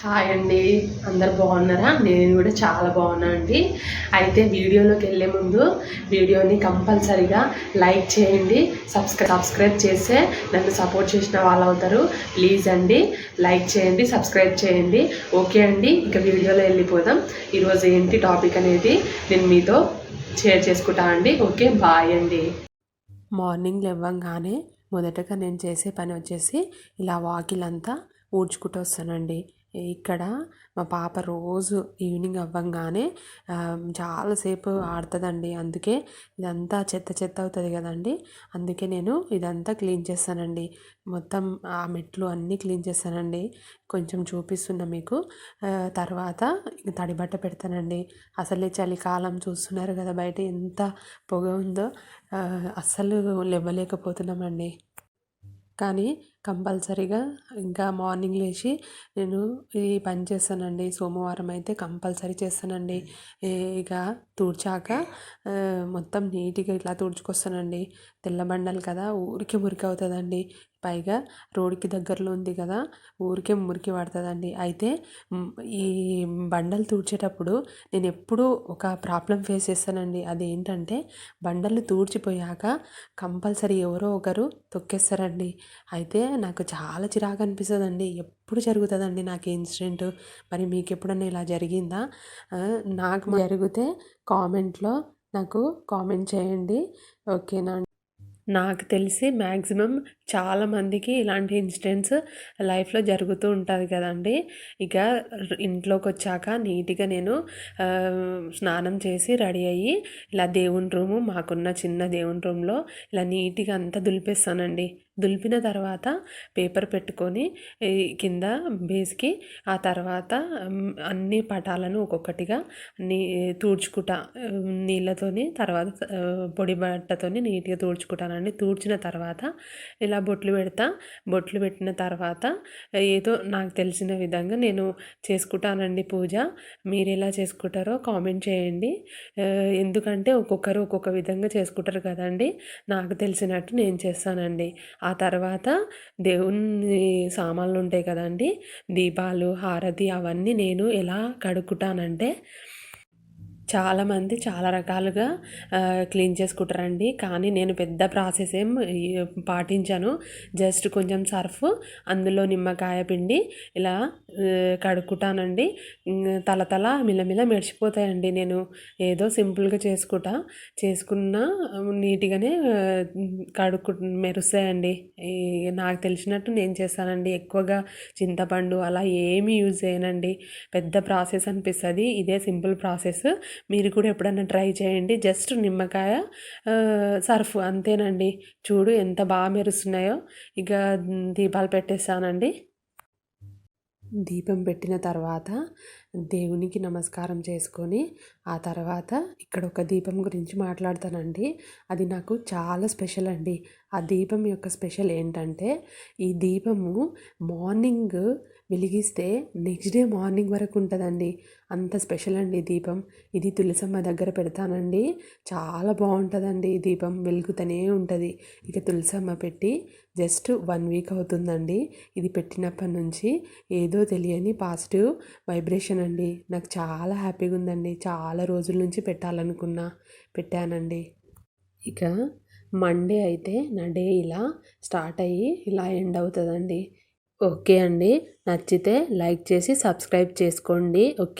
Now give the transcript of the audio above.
Hi అండి. అందరు బాగున్నారా? నేను కూడా చాలా బాగున్నా అండి. అయితే వీడియోలోకి వెళ్ళే ముందు వీడియోని కంపల్సరీగా లైక్ చేయండి. సబ్స్క్రై సబ్స్క్రైబ్ చేస్తే నన్ను సపోర్ట్ చేసిన వాళ్ళు అవుతారు. ప్లీజ్ అండి లైక్ చేయండి సబ్స్క్రైబ్ చేయండి. ఓకే అండి ఇక వీడియోలో వెళ్ళిపోదాం. ఈరోజు ఏంటి టాపిక్ అనేది నేను మీతో షేర్ చేసుకుంటా అండి. ఓకే బాయ్ అండి. మార్నింగ్ లేవ్వంగానే మొదటగా నేను చేసే పని వచ్చేసి ఇలా వాకిలంతా ఊడ్చుకుంటూ వస్తానండి. ఇక్కడ మా పాప రోజు ఈవినింగ్ అవ్వంగానే చాలాసేపు ఆడుతుందండి. అందుకే ఇదంతా చెత్త చెత్త అవుతుంది కదండి. అందుకే నేను ఇదంతా క్లీన్ చేస్తానండి. మొత్తం ఆ మెట్లు అన్నీ క్లీన్ చేస్తానండి. కొంచెం చూపిస్తున్నా మీకు. తర్వాత తడి బట్ట పెడతానండి. అసలే చలికాలం చూస్తున్నారు కదా బయట ఎంత పొగ ఉందో. అస్సలు లేవలేకపోతున్నామండి. కానీ కంపల్సరీగా ఇంకా మార్నింగ్ లేచి నేను ఈ పని చేస్తానండి. సోమవారం అయితే కంపల్సరీ చేస్తానండి. ఇక తుడిచాక మొత్తం నీట్గా ఇట్లా తుడుచుకొస్తానండి. తెల్లబండలు కదా ఊరికే మురికి అవుతుందండి. పైగా రోడ్డుకి దగ్గరలో ఉంది కదా ఊరికే మురికి పడుతుందండి. అయితే ఈ బండలు తుడిచేటప్పుడు నేను ఎప్పుడూ ఒక ప్రాబ్లం ఫేస్ చేస్తానండి. అదేంటంటే బండలు తూడ్చిపోయాక కంపల్సరీ ఎవరో ఒకరు తొక్కేస్తారండి. అయితే నాకు చాలా చిరాకు అనిపిస్తుందండి. ఎప్పుడు జరుగుతుందండి నాకు ఇన్సిడెంట్? మరి మీకు ఎప్పుడన్నా ఇలా జరిగిందా? నాకు జరిగితే కామెంట్లో నాకు కామెంట్ చేయండి. ఓకేనా నాకు తెలిసి మ్యాక్సిమం చాలామందికి ఇలాంటి ఇన్సిడెంట్స్ లైఫ్లో జరుగుతూ ఉంటుంది కదండి. ఇక ఇంట్లోకి వచ్చాక నీట్గా నేను స్నానం చేసి రెడీ అయ్యి ఇలా దేవుని రూము మాకున్న చిన్న దేవుని రూమ్లో ఇలా నీట్గా అంతా దులిపేస్తానండి. దులిపిన తర్వాత పేపర్ పెట్టుకొని కింద బేస్కి ఆ తర్వాత అన్ని పటాలను ఒక్కొక్కటిగా నీ తూడ్చుకుంటా నీళ్ళతోని తర్వాత పొడి బట్టతోని నీట్గా తూడ్చుకుంటానండి తూడ్చిన తర్వాత ఇలా బొట్లు పెడతా. బొట్లు పెట్టిన తర్వాత ఏదో నాకు తెలిసిన విధంగా నేను చేసుకుంటానండి పూజ. మీరు ఎలా చేసుకుంటారో కామెంట్ చేయండి. ఎందుకంటే ఒక్కొక్కరు ఒక్కొక్క విధంగా చేసుకుంటారు కదండి. నాకు తెలిసినట్టు నేను చేస్తానండి. ఆ తర్వాత దేవుని సామాన్లు ఉంటాయి కదండి. దీపాలు హారతి అవన్నీ నేను ఎలా కడుక్కుంటానంటే చాలామంది చాలా రకాలుగా క్లీన్ చేసుకుంటారండి. కానీ నేను పెద్ద ప్రాసెస్ ఏం పాటించాను. జస్ట్ కొంచెం సర్ఫ్ అందులో నిమ్మకాయ పిండి ఇలా కడుక్కుంటానండి. తలతల తల తల మిలమిల మెడిచిపోతాయండి నేను ఏదో సింపుల్గా చేసుకుంటా. చేసుకున్న నీట్గానే కడుక్కు మెరుస్తాయండి. నాకు తెలిసినట్టు నేను చేస్తానండి. ఎక్కువగా చింతపండు అలా ఏమీ యూజ్ చేయనండి. పెద్ద ప్రాసెస్ అనిపిస్తుంది. ఇదే సింపుల్ ప్రాసెస్. మీరు కూడా ఎప్పుడన్నా ట్రై చేయండి. జస్ట్ నిమ్మకాయ సర్ఫ్ అంతేనండి. చూడు ఎంత బాగా మెరుస్తున్నాయో. ఇక దీపాలు పెట్టేస్తానండి దీపం పెట్టిన తర్వాత దేవునికి నమస్కారం చేసుకొని ఆ తర్వాత ఇక్కడ ఒక దీపం గురించి మాట్లాడతానండి. అది నాకు చాలా స్పెషల్ అండి. ఆ దీపం యొక్క స్పెషల్ ఏంటంటే ఈ దీపము మార్నింగ్ వెలిగిస్తే నెక్స్ట్ డే మార్నింగ్ వరకు ఉంటుందండి. అంత స్పెషల్ అండి దీపం. ఇది తులసమ్మ దగ్గర పెడతానండి. చాలా బాగుంటుందండి ఈ దీపం. వెలుగుతూనే ఉంటుంది. ఇక తులసమ్మ పెట్టి జస్ట్ వన్ వీక్ అవుతుందండి. ఇది పెట్టినప్పటి నుంచి ఏదో తెలియని పాజిటివ్ వైబ్రేషన్ అండి నాకు చాలా హ్యాపీగా ఉందండి చాలా రోజుల నుంచి పెట్టాలనుకున్నా పెట్టానండి. ఇక మండే అయితే నా డే ఇలా స్టార్ట్ అయ్యి ఇలా ఎండ్ అవుతుందండి. ఓకే అండి. నచ్చితే లైక్ చేసి సబ్స్క్రైబ్ చేసుకోండి. ఓకే